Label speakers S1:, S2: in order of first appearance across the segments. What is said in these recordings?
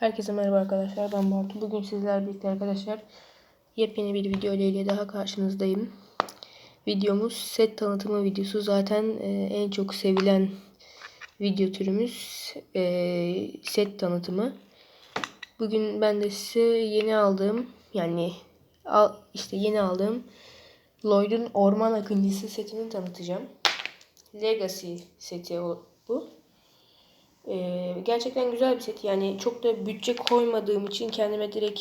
S1: Herkese merhaba arkadaşlar. Ben Bartu. Bugün sizlerle birlikte arkadaşlar yepyeni bir video ile daha karşınızdayım. Videomuz set tanıtımı videosu. Zaten e, en çok sevilen video türümüz e, set tanıtımı. Bugün ben de size yeni aldığım yani al, işte yeni aldığım Lloyd'un Orman Akıncısı setini tanıtacağım. Legacy seti bu. Ee, gerçekten güzel bir set. Yani çok da bütçe koymadığım için kendime direkt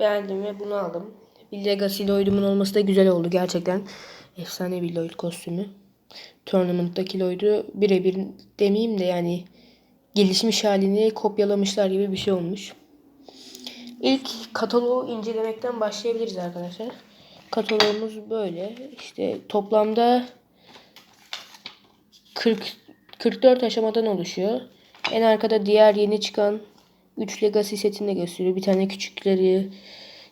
S1: beğendim ve bunu aldım. Bir Legacy Lloyd'umun olması da güzel oldu gerçekten. Efsane bir Lloyd kostümü. Tournament'taki Lloyd'u birebir demeyeyim de yani gelişmiş halini kopyalamışlar gibi bir şey olmuş. İlk kataloğu incelemekten başlayabiliriz arkadaşlar. Kataloğumuz böyle. İşte toplamda 40 44 aşamadan oluşuyor. En arkada diğer yeni çıkan 3 Legacy setini gösteriyor. Bir tane küçükleri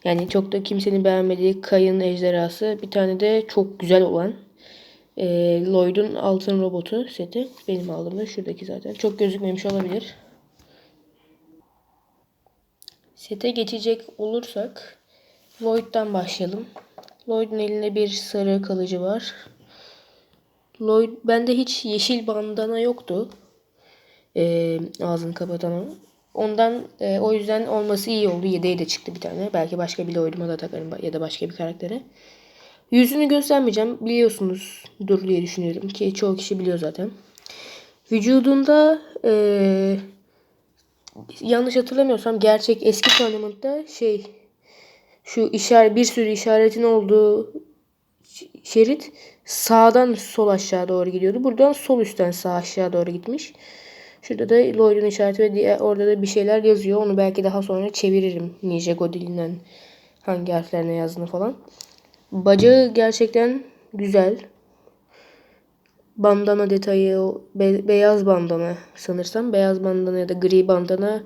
S1: yani çok da kimsenin beğenmediği Kayın ejderhası. Bir tane de çok güzel olan e, Lloyd'un altın robotu seti. Benim aldığımda şuradaki zaten. Çok gözükmemiş olabilir. Sete geçecek olursak Lloyd'dan başlayalım. Lloyd'un elinde bir sarı kalıcı var. Lloyd bende hiç yeşil bandana yoktu. Ee, ağzını kapatan Ondan e, o yüzden olması iyi oldu. Yedeğe de çıktı bir tane. Belki başka bir Lloyd'uma da takarım ya da başka bir karaktere. Yüzünü göstermeyeceğim. Biliyorsunuz dur diye düşünüyorum ki çoğu kişi biliyor zaten. Vücudunda e, yanlış hatırlamıyorsam gerçek eski tournament'ta şey şu işaret bir sürü işaretin olduğu şerit sağdan sol aşağı doğru gidiyordu. Buradan sol üstten sağ aşağı doğru gitmiş. Şurada da Lloyd'un işareti ve diğer, orada da bir şeyler yazıyor. Onu belki daha sonra çeviririm. Nijego dilinden hangi harflerine yazdığını falan. Bacağı gerçekten güzel. Bandana detayı, be, beyaz bandana sanırsam. Beyaz bandana ya da gri bandana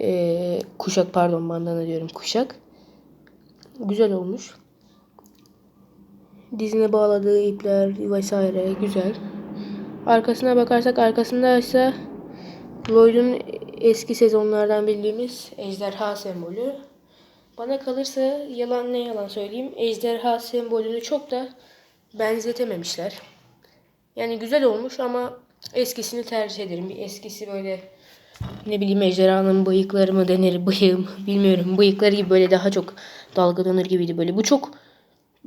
S1: e, kuşak pardon bandana diyorum kuşak. Güzel olmuş. Dizine bağladığı ipler vesaire güzel. Arkasına bakarsak arkasında ise Lloyd'un eski sezonlardan bildiğimiz ejderha sembolü. Bana kalırsa yalan ne yalan söyleyeyim ejderha sembolünü çok da benzetememişler. Yani güzel olmuş ama eskisini tercih ederim. Bir eskisi böyle ne bileyim ejderhanın bıyıkları mı denir bıyığım bilmiyorum. Bıyıkları gibi böyle daha çok dalgalanır gibiydi böyle. Bu çok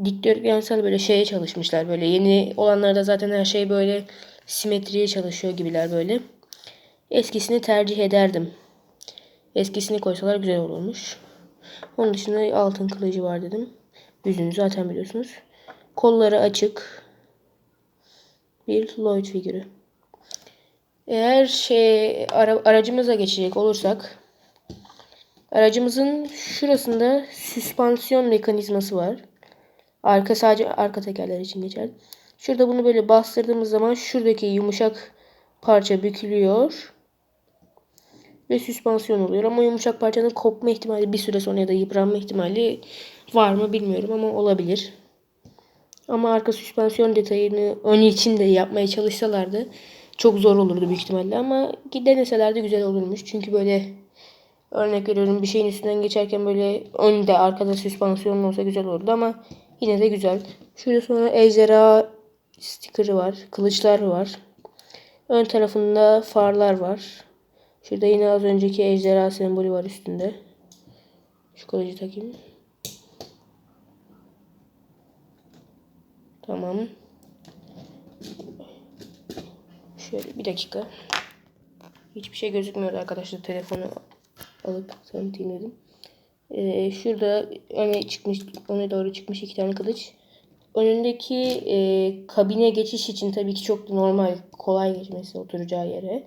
S1: dikdörtgensel böyle şeye çalışmışlar. Böyle yeni olanlarda zaten her şey böyle simetriye çalışıyor gibiler böyle. Eskisini tercih ederdim. Eskisini koysalar güzel olurmuş. Onun dışında altın kılıcı var dedim. Yüzünü zaten biliyorsunuz. Kolları açık. Bir Lloyd figürü. Eğer şey ara, aracımıza geçecek olursak aracımızın şurasında süspansiyon mekanizması var. Arka sadece arka tekerler için geçer. Şurada bunu böyle bastırdığımız zaman şuradaki yumuşak parça bükülüyor. Ve süspansiyon oluyor. Ama yumuşak parçanın kopma ihtimali bir süre sonra ya da yıpranma ihtimali var mı bilmiyorum ama olabilir. Ama arka süspansiyon detayını ön için de yapmaya çalışsalardı çok zor olurdu büyük ihtimalle ama deneselerdi güzel olurmuş. Çünkü böyle örnek veriyorum bir şeyin üstünden geçerken böyle önde arkada süspansiyon olsa güzel olurdu ama yine de güzel. Şurada sonra ejderha stikeri var. Kılıçlar var. Ön tarafında farlar var. Şurada yine az önceki ejderha sembolü var üstünde. Şu kılıcı takayım. Tamam. Şöyle bir dakika. Hiçbir şey gözükmüyor arkadaşlar. Telefonu alıp tanıtayım dedim. Ee, şurada öne çıkmış, öne doğru çıkmış iki tane kılıç. Önündeki e, kabine geçiş için tabii ki çok normal, kolay geçmesi oturacağı yere.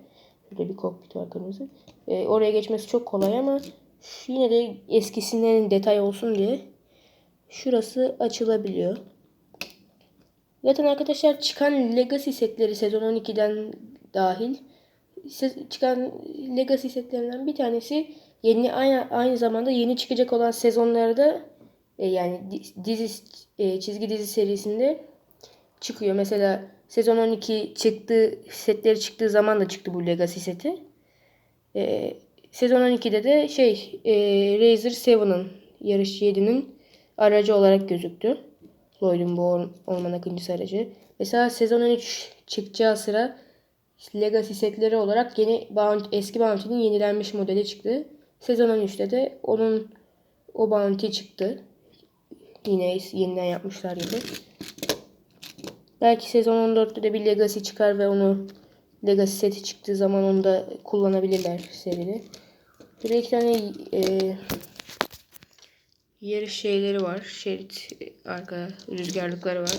S1: Şurada bir kokpit var kırmızı. E, oraya geçmesi çok kolay ama yine de eskisinden detay olsun diye şurası açılabiliyor. Zaten arkadaşlar çıkan Legacy setleri sezon 12'den dahil çıkan Legacy setlerinden bir tanesi yeni aynı, aynı zamanda yeni çıkacak olan sezonlarda e, yani dizi e, çizgi dizi serisinde çıkıyor. Mesela sezon 12 çıktı setleri çıktığı zaman da çıktı bu Legacy seti. E, Sezon 12'de de şey e, Razer 7'ın yarış 7'nin aracı olarak gözüktü. Lloyd'un bu or- orman akıncısı aracı. Mesela sezon 13 çıkacağı sıra Legacy setleri olarak yeni eski Bounty'nin yenilenmiş modeli çıktı. Sezon 13'te de onun o Bounty çıktı. Yine yeniden yapmışlar gibi. Belki sezon 14'te de bir Legacy çıkar ve onu Legacy seti çıktığı zaman onu da kullanabilirler seride. Burada iki tane e, yarış şeyleri var. Şerit arka rüzgarlıkları var.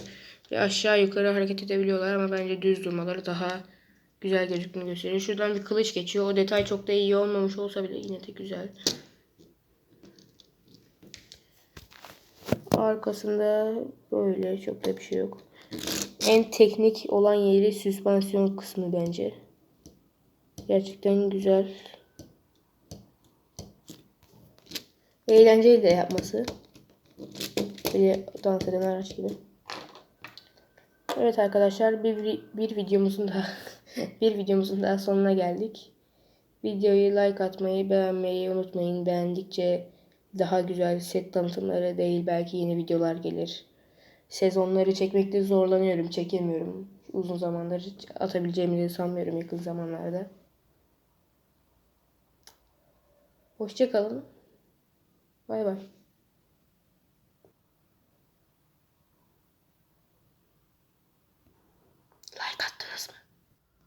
S1: Ve aşağı yukarı hareket edebiliyorlar ama bence düz durmaları daha güzel gözüktüğünü gösteriyor. Şuradan bir kılıç geçiyor. O detay çok da iyi olmamış olsa bile yine de güzel. Arkasında böyle çok da bir şey yok. En teknik olan yeri süspansiyon kısmı bence. Gerçekten güzel. Eğlenceli de yapması. Böyle dans eden araç gibi. Evet arkadaşlar bir, bir videomuzun daha bir videomuzun daha sonuna geldik. Videoyu like atmayı, beğenmeyi unutmayın. Beğendikçe daha güzel set tanıtımları değil belki yeni videolar gelir. Sezonları çekmekte zorlanıyorum, çekemiyorum. Uzun zamandır atabileceğimi de sanmıyorum yakın zamanlarda. Hoşçakalın. Bay bay.